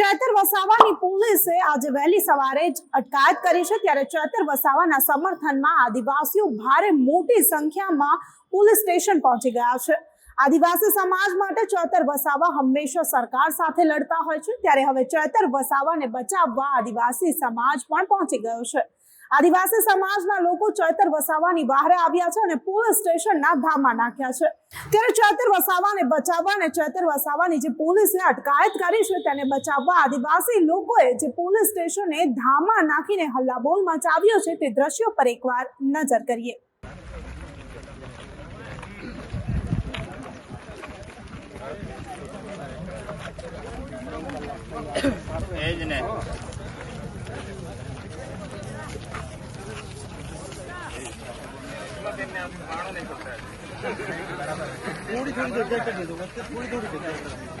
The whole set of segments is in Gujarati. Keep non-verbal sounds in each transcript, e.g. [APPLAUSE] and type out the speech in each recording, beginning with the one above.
ચેતર વસાવાની પોલીસે આજે વહેલી સવારે જ અટકાયત કરી છે. ત્યારે ચેતર વસાવાના સમર્થનમાં આદિવાસીઓ ભારે મોટી સંખ્યામાં પોલીસ સ્ટેશન પહોંચી ગયા છે. આદિવાસી સમાજ માટે ચેતર વસાવા હંમેશા સરકાર સાથે લડતા હોય છે. ત્યારે હવે ચેતર વસાવાને બચાવવા આદિવાસી સમાજ પણ પહોંચી ગયો છે. આદિવાસી સમાજના લોકો ચૈતર વસાવાની બહાર આવ્યા છે અને પોલીસ સ્ટેશનના ધામા નાખ્યા છે. ત્યારે ચૈતર વસાવાને બચાવવા અને ચૈતર વસાવાની જે પોલીસે અટકાયત કરી છે તેને બચાવવા આદિવાસી લોકોએ જે પોલીસ સ્ટેશને ધામા નાખીને હલ્લાબોલ મચાવ્યો છે તે દ્રશ્યો પર એકવાર નજર કરીએ. थोड़ी थोड़ी देर तक दे दो बच्चे थोड़ी थोड़ी देर तक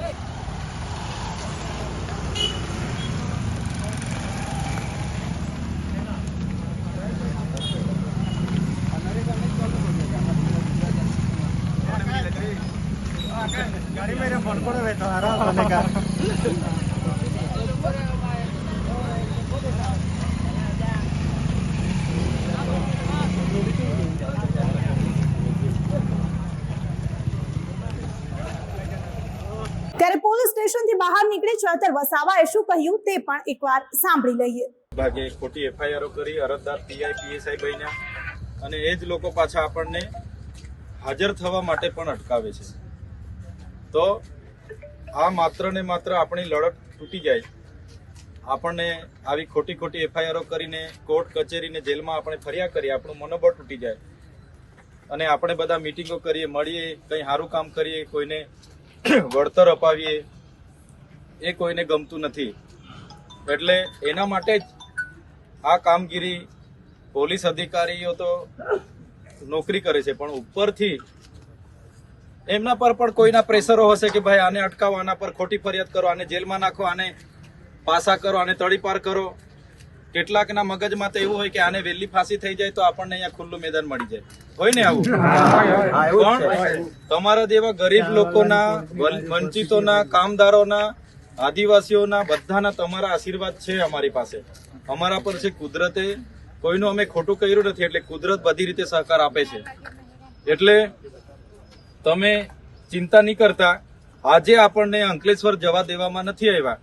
નહીં નહીં ત્યારે પોલીસ સ્ટેશનથી બહાર નીકળી વસાવા વસાવાએ શું કહ્યું તે પણ એકવાર સાંભળી લઈએ. ભાગે ખોટી એફઆઈઆરો કરી અરજદાર પીઆઈ પીએસઆઈ બન્યા અને એ જ લોકો પાછા આપણને હાજર થવા માટે પણ અટકાવે છે. તો આ માત્ર ને માત્ર આપણી લડત તૂટી જાય. આપણને આવી ખોટી ખોટી એફઆઈઆરો કરીને કોર્ટ કચેરીને જેલમાં આપણે ફર્યા કરીએ, આપણું મનોબળ તૂટી જાય. અને આપણે બધા મિટિંગો કરીએ, મળીએ, કંઈ સારું કામ કરીએ, કોઈને [CLEARS THROAT] વળતર અપાવીએ, એ કોઈને ગમતું નથી. એટલે એના માટે જ આ કામગીરી પોલીસ અધિકારીઓ તો નોકરી કરે છે, પણ ઉપરથી એમના પર પણ કોઈના પ્રેશરો હશે કે ભાઈ આને અટકાવો આના પર ખોટી ફરિયાદ કરો આને જેલમાં નાખો આને પાસા કરો આને તડીપાર કરો. કેટલાકના મગજમાં તો એવું હોય કે આને વહેલી ફાંસી થઈ જાય તો આપણને અહીંયા ખુલ્લું મેદાન મળી જાય. હોય ને આવું? પણ તમારા જેવા ગરીબ લોકોના વંચિતોના કામદારોના આદિવાસીઓના બધાના તમારા આશીર્વાદ છે અમારી પાસે. અમારા પર છે કુદરતે કોઈનું અમે ખોટું કર્યું નથી એટલે કુદરત બધી રીતે સહકાર આપે છે. એટલે તમે ચિંતા નહીં કરતા. આજે આપણને અંકલેશ્વર જવા દેવામાં નથી આવ્યા.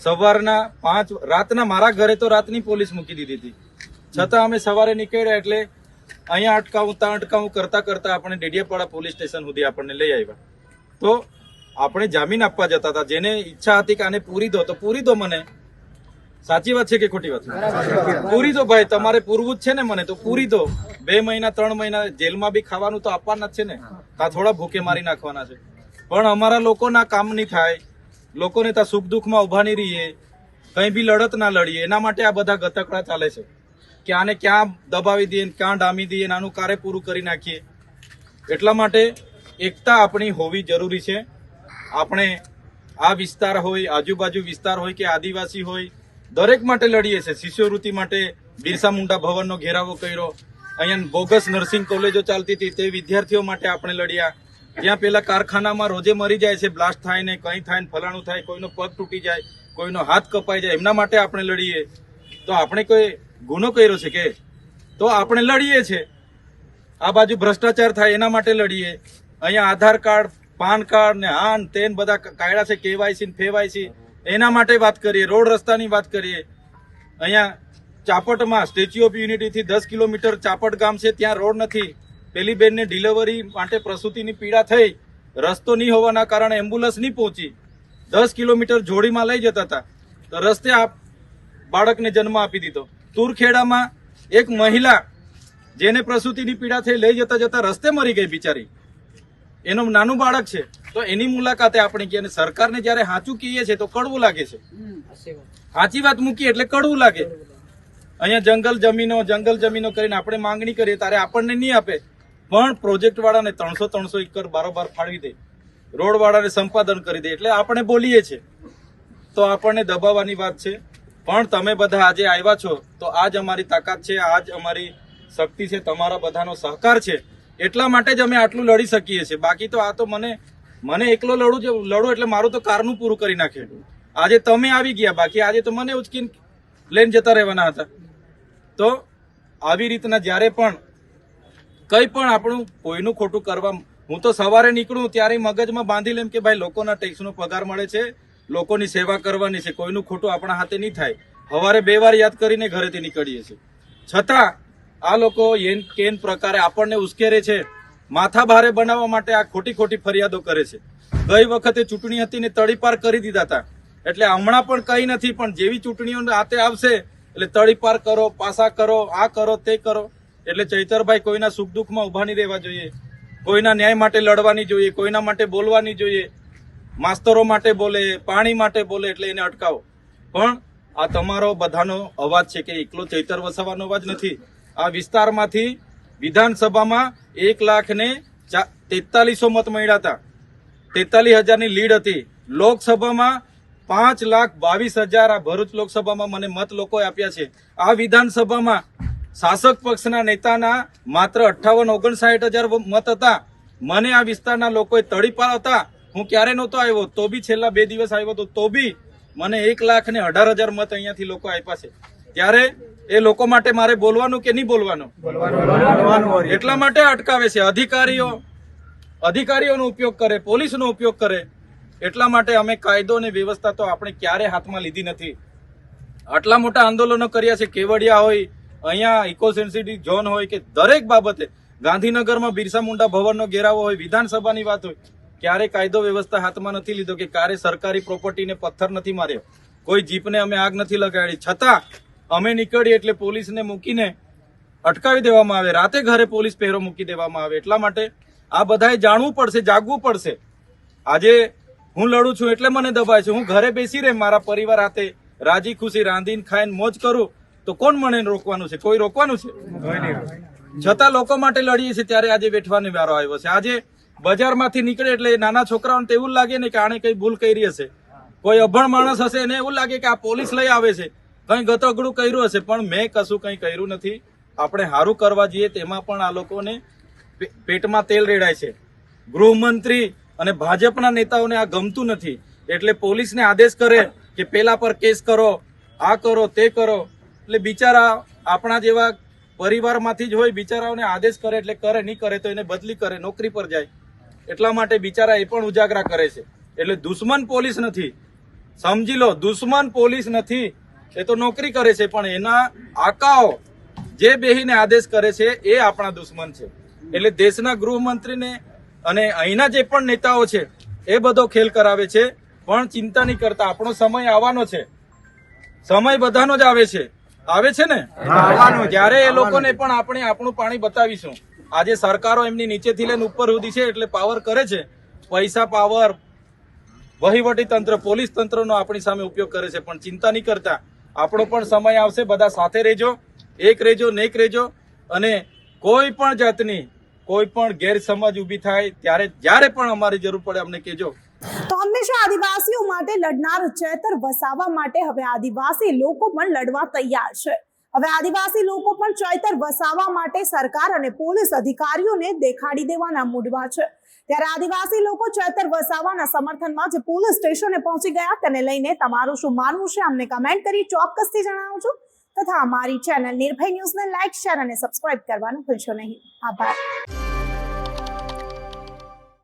સવારના પાંચ, રાતના મારા ઘરે તો રાતની પોલીસ મૂકી દીધી હતી. છતાં અમે સવારે નીકળ્યા એટલે અહીંયા અટકાવું, ત્યાં અટકાવું કરતા કરતા આપણે ડેડિયાપાડા પોલીસ સ્ટેશન સુધી આપણને લઈ આવ્યા. તો આપણે જામીન આપવા જતા હતા. જેને ઈચ્છા હતી કે આને પૂરી દો, તો પૂરી દો મને. સાચી વાત છે કે ખોટી વાત પૂરી દો ભાઈ, તમારે પૂરવું જ છે ને મને તો પૂરી દો. બે મહિના, ત્રણ મહિના જેલમાં બી ખાવાનું તો આપવાના જ છે ને. તા થોડા ભૂખે મારી નાખવાના છે. પણ અમારા લોકોના કામ નહીં થાય. લોકોને ત્યાં સુખ દુઃખમાં ઊભા નહીં રહીએ. કંઈ બી લડત ના લડીએ. એના માટે આ બધા ગતકડા ચાલે છે. કે આને ક્યાં દબાવી દઈએ ક્યાં ડામી દઈએ આનું કાર્ય પૂરું કરી નાખીએ. એટલા માટે એકતા આપણી હોવી જરૂરી છે. આપણે આ વિસ્તાર હોય, આજુબાજુ વિસ્તાર હોય કે આદિવાસી હોય દરેક માટે લડીએ છીએ. શિષ્યવૃત્તિ માટે બિરસા મુંડા ભવનનો ઘેરાવો કર્યો. અહીંયા બોગસ નર્સિંગ કોલેજો ચાલતી હતી. તે વિદ્યાર્થીઓ માટે આપણે લડ્યા. ત્યાં પેલા કારખાનામાં રોજે મરી જાય છે. બ્લાસ્ટ થાય ને કંઈ થાય ને ફલાણું થાય, કોઈનો પગ તૂટી જાય, કોઈનો હાથ કપાઈ જાય, એમના માટે આપણે લડીએ. તો આપણે કોઈ ગુનો કર્યો છે કે? તો આપણે લડીએ છે આ બાજુ ભ્રષ્ટાચાર થાય એના માટે લડીએ. અહીંયા આધાર કાર્ડ, પાન કાર્ડ ને આન તેન બધા કાયડા છે, કેવાયસી ને ફેવાયસી. એના માટે વાત કરીએ, રોડ રસ્તાની વાત કરીએ. અહીંયા ચાપટમાં સ્ટેચ્યુ ઓફ યુનિટીથી દસ કિલોમીટર ચાપટ ગામ છે, ત્યાં રોડ નથી. પેલી બેનને ડિલિવરી માટે પ્રસૂતિની પીડા થઈ. રસ્તો નહીં હોવાના કારણે એમ્બ્યુલન્સ નહીં પહોંચી. દસ કિલોમીટર જોડીમાં લઈ જતા હતા. તો રસ્તે આ બાળકને જન્મ આપી દીધો. તુરખેડામાં એક મહિલા જેને પ્રસૂતિની પીડા થઈ, લઈ જતા જતા રસ્તે મરી ગઈ બિચારી. એનું નાનું બાળક છે. તો એની મુલાકાતે આપણે કહીએ સરકારને જ્યારે સાચું કહીએ છીએ તો કડવું લાગે છે. સાચી વાત મૂકીએ એટલે કડવું લાગે. અહીંયા જંગલ જમીનો જંગલ જમીનો કરીને આપણે માંગણી કરીએ ત્યારે આપણને નહીં આપે. પણ પ્રોજેક્ટ વાળાને ત્રણસો ત્રણસો એકર બારોબાર ફાળવી દે. રોડ વાળાને સંપાદન કરી દે. એટલે આપણે બોલીએ છીએ. તો આપણને દબાવવાની વાત છે. પણ તમે બધા આજે આવ્યા છો તો આજ અમારી તાકાત છે આજ અમારી શક્તિ છે તમારા બધાનો સહકાર છે. એટલા માટે જ અમે આટલું લડી શકીએ છીએ. બાકી તો આ તો મને મને એકલો લડું લડો એટલે મારું તો કારનું પૂરું કરી નાખે. આજે તમે આવી ગયા, બાકી આજે તો મને ઉચકીને લઈને જતા રહેવાના હતા. તો આવી રીતના જ્યારે પણ કંઈ પણ આપણું કોઈનું ખોટું કરવા, હું તો સવારે નીકળું ત્યારે મગજમાં બાંધી લેમ કે ભાઈ લોકોના ટેક્સનો પગાર મળે છે, લોકોની સેવા કરવાની છે, કોઈનું ખોટું આપણા હાથે નહીં થાય. સવારે બે વાર યાદ કરીને ઘરેથી નીકળીએ છીએ. છતાં આ લોકો એન કેન પ્રકારે આપણને ઉશ્કેરે છે. માથા ભારે બનાવવા માટે આ ખોટી ખોટી ફરિયાદો કરે છે. ગઈ વખતે ચૂંટણી હતી ને તળીપાર કરી દીધા હતા. એટલે હમણાં પણ કઈ નથી, પણ જેવી ચૂંટણીઓ આતે આવશે, એટલે તળીપાર કરો, પાસા કરો, આ કરો, તે કરો. એટલે ચૈતરભાઈ કોઈના સુખ દુઃખમાં ઊભા નહીં રહેવા જોઈએ. કોઈના ન્યાય માટે લડવાની જોઈએ, કોઈના માટે બોલવાની જોઈએ. માસ્તરો માટે બોલે, પાણી માટે બોલે, એટલે એને અટકાવો. પણ આ તમારો બધાનો અવાજ છે કે એકલો ચૈતર વસાવાનો અવાજ નથી. આ વિસ્તારમાંથી વિધાનસભામાં એક લાખ ને તેતાલીસો મત મળ્યા હતા. તેતાલીસ હજારની લીડ હતી. લોકસભામાં પાંચ લાખ બાવીસ હજાર આ ભરૂચ લોકસભામાં મને મત લોકોએ આપ્યા છે. આ વિધાનસભામાં શાસક પક્ષના નેતાના માત્ર અઠ્ઠાવન ઓગણસાઠ હજાર મત હતા. મને આ વિસ્તારના લોકોએ તડીપાર હતા હું ક્યારે નહોતો આવ્યો? તો બી છેલ્લા બે દિવસ આવ્યો તો તો બી મને એક લાખ ને અઢાર હજાર મત અહીંયાથી લોકો આપ્યા છે. ત્યારે એ લોકો માટે મારે બોલવાનું કે નહીં બોલવાનું? એટલા માટે અટકાવે છે. અધિકારીઓ, અધિકારીઓનો ઉપયોગ કરે, પોલીસનો ઉપયોગ કરે. એટલા માટે અમે કાયદો અને વ્યવસ્થા તો આપણે ક્યારે હાથમાં લીધી નથી. આટલા મોટા આંદોલનો કર્યા છે. કેવડિયા હોય, અહીંયા ઇકો સેન્સિટિવ ઝોન હોય કે દરેક બાબતે. ગાંધીનગરમાં બિરસા મુંડા ભવનનો ઘેરાવો હોય, વિધાનસભાની વાત હોય, ક્યારે કાયદો વ્યવસ્થા હાથમાં નથી લીધો કે ક્યારે સરકારી પ્રોપર્ટીને પથ્થર નથી માર્યો. કોઈ જીપને અમે આગ નથી લગાડી. છતાં અમે નીકળીએ એટલે પોલીસને મૂકીને અટકાવી દેવામાં આવે. રાતે ઘરે પોલીસ પહેરો મૂકી દેવામાં આવે. એટલા માટે આ બધાએ જાણવું પડશે, જાગવું પડશે. આજે હું લડું છું એટલે મને દબાય છે. હું ઘરે બેસી રહે, મારા પરિવાર હાથે રાજી, ખુશી, રાંધીને ખાઈને મોજ કરું, તો કોણ મને રોકવાનું છે? કોઈ રોકવાનું છે? છતાં લોકો માટે લડીએ છીએ ત્યારે આજે વેઠવાનો વારો આવ્યો છે. આજે બજારમાંથી નીકળે એટલે નાના છોકરાઓને તો એવું લાગે ને કે આણે કઈ ભૂલ કરી હશે. કોઈ અભણ માણસ હશે એને એવું લાગે કે આ પોલીસ લઈ આવે છે. કઈ ગતગડું કર્યું હશે, પણ મેં કશું કઈ કર્યું નથી. આપણે સારું કરવા જઈએ તેમાં પણ આ લોકોને પેટમાં તેલ રેડાય છે. ગૃહમંત્રી અને ભાજપના નેતાઓને આ ગમતું નથી. એટલે પોલીસને આદેશ કરે કે પેલા પર કેસ કરો, આ કરો, તે કરો. એટલે બિચારા આપણા જેવા પરિવારમાંથી જ હોય, બિચારાઓને આદેશ કરે એટલે કરે, નહીં કરે તો એને બદલી કરે, નોકરી પર જાય. એટલા માટે બિચારા એ પણ ઉજાગરા કરે છે. એટલે દુશ્મન પોલીસ નથી. સમજી લો, દુશ્મન પોલીસ નથી. એ તો નોકરી કરે છે પણ એના આકાઓ જે બેહીને આદેશ કરે છે એ આપણા દુશ્મન છે. એટલે દેશના ગૃહમંત્રીને અને અહીંના જે પણ નેતાઓ છે એ બધો ખેલ કરાવે છે પણ ચિંતા નહીં કરતા. આપણો સમય આવવાનો છે. સમય બધાનો જ આવે છે. આવે છે ને? ત્યારે એ લોકોને પણ આપણે આપણું પાણી બતાવીશું. આજે સરકારો એમની નીચેથી લઈને ઉપર સુધી છે એટલે પાવર કરે છે. પૈસા પાવર વહીવટી તંત્ર પોલીસ તંત્રનો આપણી સામે ઉપયોગ કરે છે પણ ચિંતા નહીં કરતા. આપણો પણ સમય આવશે, બધા સાથે રહેજો, એક રહેજો નેક રહેજો. અને કોઈ પણ જાતની, કોઈ પણ ગેરસમજ ઊભી થાય, ત્યારે જ્યારે પણ અમારી જરૂર પડે, અમને કહેજો. તો હંમેશા આદિવાસીઓ માટે લડનાર ચેતર વસાવા માટે હવે આદિવાસી લોકો પણ લડવા તૈયાર છે. હવે આદિવાસી લોકો પણ ચૈતર વસાવા માટે સરકાર અને પોલીસ અધિકારીઓને દેખાડી દેવાના મૂડમાં છે. ત્યારે આદિવાસી લોકો ચૈતર વસાવાના સમર્થનમાં જે પોલીસ સ્ટેશને પહોંચી ગયા. તેને લઈને તમારું શું માનવું છે અમને કમેન્ટ કરી ચોક્કસથી જણાવજો. તથા અમારી ચેનલ નિર્ભય ન્યૂઝને લાઇક શેર અને સબસ્ક્રાઇબ કરવાનું ભૂલશો નહીં. આભાર.